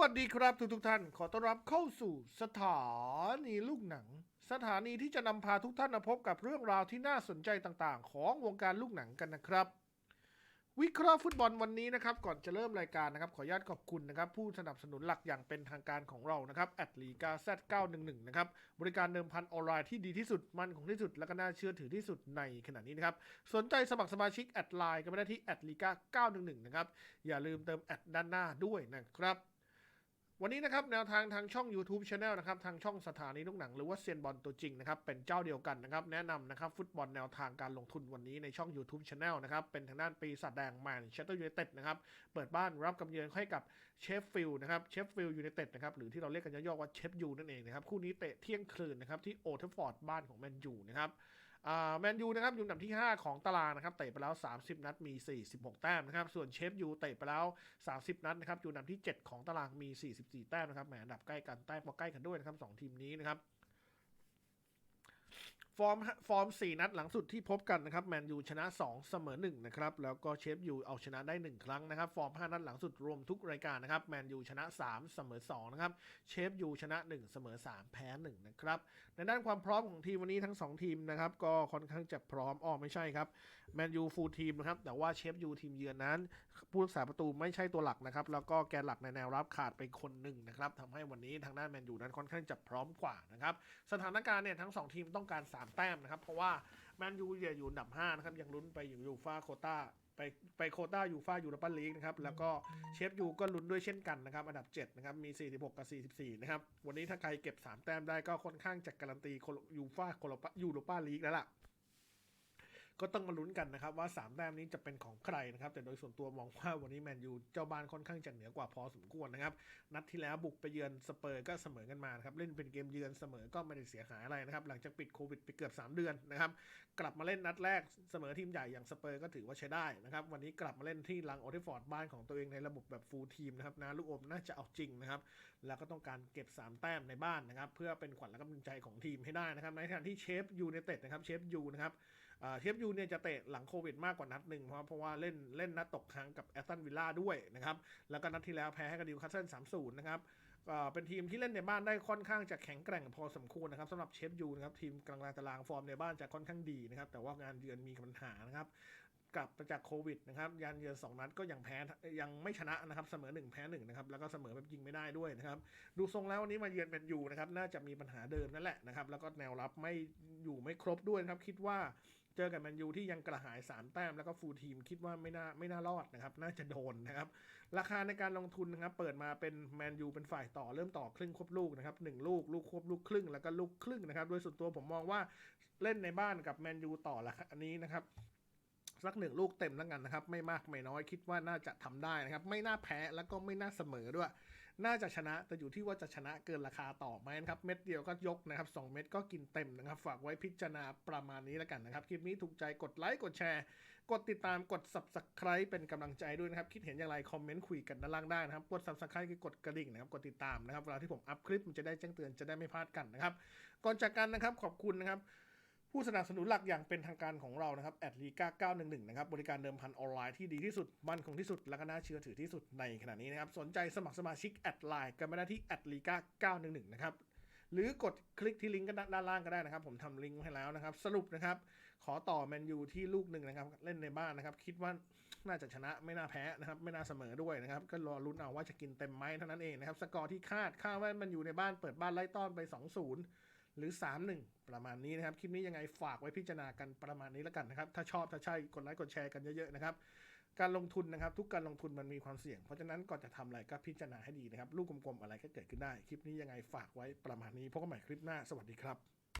วัสดีครับทุกทุกท่าน ขอต้อนรับเข้าสู่สถานีลูกหนัง สถานีที่จะนำพาทุกท่านมาพบกับเรื่องราวที่น่าสนใจต่างๆ ของวงการลูกหนังกันนะครับ วิเคราะห์ฟุตบอลวันนี้นะครับ ก่อนจะเริ่มรายการนะครับ ขออนุญาตขอบคุณนะครับ ผู้สนับสนุนหลักอย่างเป็นทางการของเรานะครับแอดลีกา Z911 นะครับ บริการเดิมพันออนไลน์ที่ดีที่สุดมั่นของที่สุด และก็น่าเชื่อถือที่สุดในขณะนี้นะครับสนใจสมัครสมาชิกแอดไลน์ก็ไม่ได้ที่แอดลีกา911นะครับอย่าลืมเติมแอดด้านหน้าด้วยนะครับ วันนี้นะครับแนวทางทางช่อง YouTube Channel นะครับทางช่องสถานีลูกหนังหรือว่าเซียนบอลตัวจริงนะครับเป็นเจ้าเดียวกันนะครับแนะนำนะครับฟุตบอลแนวทางการลงทุนวันนี้ในช่อง YouTube Channel นะครับเป็นทางด้านปีศาจแดงแมนเชสเตอร์ยูไนเต็ดนะครับเปิดบ้านรับกำเยือนให้กับเชฟฟิลด์นะครับเชฟฟิลด์ยูไนเต็ดนะครับหรือที่เราเรียกกันย่อๆว่าเชฟยูนั่นเองนะครับคู่นี้เตะเที่ยงคืนนะครับที่โอเทฟฟอร์ดบ้านของแมนยูนะครับ แมนยูนะครับอยู่อันดับที่ 5 ของตารางนะครับเตะไปแล้ว 30 นัดมี 46 แต้มนะครับส่วนเชฟยูเตะไปแล้ว 30 นัดนะครับอยู่อันดับที่ 7 ของตารางมี 44 แต้มนะครับแหมอันดับใกล้กันแต้มก็ใกล้กันด้วยนะครับสองทีมนี้นะครับ ฟอร์มฟอร์ม 4 นัดหลังสุดที่พบกันนะครับแมนยูชนะ 2 เสมอ1นะครับแล้วก็เชฟยูเอาชนะได้ 1 ครั้งนะครับฟอร์ม 5 นัดหลังสุดรวมทุกรายการนะครับแมนยูชนะ 3 เสมอ2นะครับเชฟยูชนะ 1 เสมอ 3 แพ้ 1 นะครับในด้านความพร้อมของทีมวันนี้ทั้ง 2 ทีมนะครับก็ค่อนข้างจะพร้อมอ้อไม่ใช่ครับแมนยูฟูลทีมนะครับแต่ว่าเชฟยูทีมเยือนนั้น ผู้รักษาประตูไม่ใช่ตัวหลักนะครับแล้วก็แกนหลักในแนวรับขาดไปคนหนึ่งนะครับทำให้วันนี้ทางด้านแมนยูนั้นค่อนข้างจะพร้อมกว่านะครับสถานการณ์เนี่ยทั้ง 2 ทีมต้องการ3แต้มนะครับ เพราะว่าแมนยูเนี่ยอยู่อันดับ5นะครับยังลุ้นไปอยู่ยูฟาโคต้าไปไปโคต้ายูฟายูโรปาลีกนะครับ แล้วก็เชฟยูก็ลุ้นด้วยเช่นกันนะครับ อันดับ 7 นะครับ มี 46 กับ 44 นะครับ วันนี้ถ้าใครเก็บ 3 แต้มได้ก็ค่อนข้างจะการันตียูฟายูโรปาลีกแล้วล่ะ ก็ต้องมาลุ้นกันนะครับว่า 3 แต้มนี้จะเป็นของใครนะครับ แต่โดยส่วนตัวมองว่าวันนี้แมนยูเจ้าบ้านค่อนข้างจะเหนือกว่าพอสมควรนะครับ นัดที่แล้วบุกไปเยือนสเปอร์ก็เสมอกันมานครับ เล่นเป็นเกมเยือนเสมอก็ไม่ได้เสียหายอะไรนะครับ หลังจากปิดโควิดไปเกือบ 3 เดือนนะครับ กลับมาเล่นนัดแรกเสมอทีมใหญ่อย่างสเปอร์ก็ถือว่าใช้ได้นะครับ วันนี้กลับมาเล่นที่ลังโอทิฟอร์ดบ้านของตัวเองในระบบแบบฟูลทีมนะครับนาลูกอมน่าจะเอาจริงนะครับ แล้วก็ต้องการเก็บ 3 แต้มในบ้านนะครับ เพื่อเป็นขวัญและกำลังใจของทีมให้ได้นะครับ ในขณะที่เชฟยูไนเต็ดนะครับ เชฟยูนะครับ เชฟยูเนี่ยจะเตะหลังโควิดมากกว่านัดหนึ่งเพราะเพราะว่าเล่นเล่นนัดตกค้างกับแอสตันวิลล่าด้วยนะครับ แล้วก็นัดที่แล้วแพ้ให้กับดิวคาสเซิลสามศูนย์นะครับเป็นทีมที่เล่นในบ้านได้ค่อนข้างจะแข็งแกร่งพอสมควรนะครับสำหรับเชฟยูนะครับทีมกลางตารางฟอร์มในบ้านจะค่อนข้างดีนะครับแต่ว่างานเยือนมีปัญหานะครับกลับมาจากโควิดนะครับยันเยือนสองนัดก็ยังแพ้ยังไม่ชนะนะครับเสมอหนึ่งแพ้หนึ่งนะครับแล้วก็เสมอแบบยิงไม่ได้ด้วยนะครับดูทรงแล้ววันนี้มาเยือนเป็นยูนะครับน่าจะมีปัญหาเดิมนั่นแหละนะครับแล้วก็แนวรับไม่อยู่ไม่ครบด้วยนะครับคิดว่า เจอกับแมนยูที่ยังกระหาย 3 แต้มแล้วก็ฟูลทีมคิดว่าไม่น่าไม่น่ารอดนะครับ น่าจะโดนนะครับ ราคาในการลงทุนนะครับ เปิดมาเป็นแมนยูเป็นฝ่ายต่อเริ่มต่อครึ่งควบลูกนะครับหนึ่งลูกลูกควบลูกครึ่งแล้วก็ลูกครึ่งนะครับ โดยส่วนตัวผมมองว่าเล่นในบ้านกับแมนยูต่อละอันนี้นะครับ สักหนึ่งลูกเต็มแล้วกันนะครับ ไม่มากไม่น้อยคิดว่าน่าจะทำได้นะครับ ไม่น่าแพ้แล้วก็ไม่น่าเสมอด้วย น่าจะชนะแต่อยู่ที่ว่าจะชนะเกินราคาต่อไหมนะครับ เม็ดเดียวก็ยกนะครับ2เม็ดก็กินเต็มนะครับ ฝากไว้พิจารณาประมาณนี้แล้วกันนะครับ คลิปนี้ถูกใจกดไลค์กดแชร์ กดติดตามกด subscribe เป็นกำลังใจด้วยนะครับ คิดเห็นอย่างไรคอมเมนต์คุยกันด้านล่างได้นะครับกด subscribe คือกดกระดิ่งนะครับกดติดตามนะครับเวลาที่ผมอัพคลิปมันจะได้แจ้งเตือนจะได้ไม่พลาดกันนะครับก่อนจากกันนะครับขอบคุณนะครับ ผู้สนับสนุนหลักอย่างเป็นทางการของเรานะครับแอดลีกา911 นะครับ บริการเดิมพันออนไลน์ที่ดีที่สุด มั่นคงที่สุด และก็น่าเชื่อถือที่สุดในขณะนี้นะครับ สนใจสมัครสมาชิกแอดไลน์กันไม่ได้ที่แอดลีกา911 นะครับ หรือกดคลิกที่ลิงก์กันด้านล่างก็ได้นะครับ ผมทำลิงก์ให้แล้วนะครับ สรุปนะครับ ขอต่อแมนยูที่ลูกหนึ่งนะครับ เล่นในบ้านนะครับ คิดว่าน่าจะชนะไม่น่าแพ้นะครับ ไม่น่าเสมอด้วยนะครับ ก็รอลุ้นเอาว่าจะกินเต็มไหมเท่านั้นเองนะครับ สกอร์ที่คาดคาดว่ามันอยู่ในบ้านเปิดบ้านไล่ต้อนไป 2-0 หรือ 3-1 ประมาณนี้นะครับ คลิปนี้ยังไงฝากไว้พิจารณากันประมาณนี้แล้วกันนะครับ ถ้าชอบถ้าใช่กดไลค์กดแชร์กันเยอะๆนะครับ การลงทุนนะครับ ทุกการลงทุนมันมีความเสี่ยง เพราะฉะนั้นก่อนจะทำอะไรก็พิจารณาให้ดีนะครับ ลูกกลมๆอะไรก็เกิดขึ้นได้ คลิปนี้ยังไงฝากไว้ประมาณนี้พบกันใหม่คลิปหน้า สวัสดีครับ